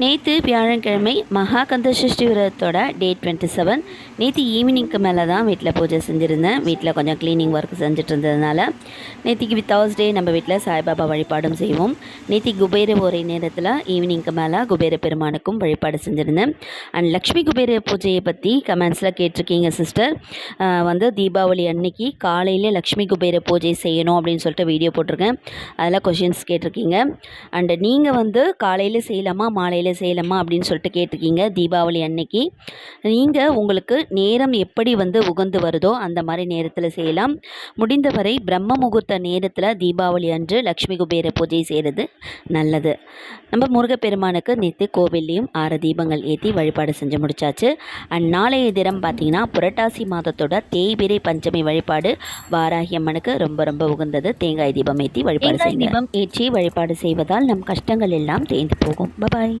நேற்று வியாழக்கிழமை மகாகந்த சஷ்டி விரதத்தோட டே டுவெண்ட்டி செவன் நேற்று ஈவினிங்க்கு மேலே தான் வீட்டில் பூஜை செஞ்சுருந்தேன். வீட்டில் கொஞ்சம் க்ளீனிங் ஒர்க் செஞ்சுட்டு இருந்ததுனால நேற்றுக்கு தேர்ஸ்டே நம்ம வீட்டில் சாய்பாபா வழிபாடும் செய்வோம். நேற்று குபேர ஒரே நேரத்தில் ஈவினிங்க்கு மேலே குபேர பெருமானுக்கும் வழிபாடு செஞ்சுருந்தேன். அண்ட் லக்ஷ்மி குபேர பூஜையை பற்றி கமெண்ட்ஸில் கேட்டிருக்கீங்க சிஸ்டர் வந்து தீபாவளி அன்னைக்கு காலையில் லக்ஷ்மி குபேர பூஜை செய்யணும் அப்படின்னு சொல்லிட்டு வீடியோ போட்டிருக்கேன். அதில் கொஷின்ஸ் கேட்டிருக்கீங்க. அண்டு நீங்கள் வந்து காலையில் செய்யலாமா மாலை மாலையில் செய்யலாமா அப்படின்னு சொல்லிட்டு கேட்டிருக்கீங்க தீபாவளி அன்னைக்கு. நீங்கள் உங்களுக்கு நேரம் எப்படி வந்து உகந்து வருதோ அந்த மாதிரி நேரத்தில் செய்யலாம். முடிந்தவரை பிரம்ம முகூர்த்த நேரத்தில் தீபாவளி அன்று லக்ஷ்மி குபேர பூஜை செய்கிறது நல்லது. நம்ம முருகப்பெருமானுக்கு நேற்று கோவில்லையும் ஆறு தீபங்கள் ஏற்றி வழிபாடு செஞ்சு முடிச்சாச்சு. அண்ட் நாளைய தினம் பார்த்தீங்கன்னா புரட்டாசி மாதத்தோட தேய்பிரை பஞ்சமி வழிபாடு வாராகி அம்மனுக்கு ரொம்ப ரொம்ப உகந்தது. தேங்காய் தீபம் ஏற்றி வழிபாடு செய்யுங்க. தீபம். ஏற்றி வழிபாடு செய்வதால் நம் கஷ்டங்கள் எல்லாம் தேய்ந்து போகும். பபாய்.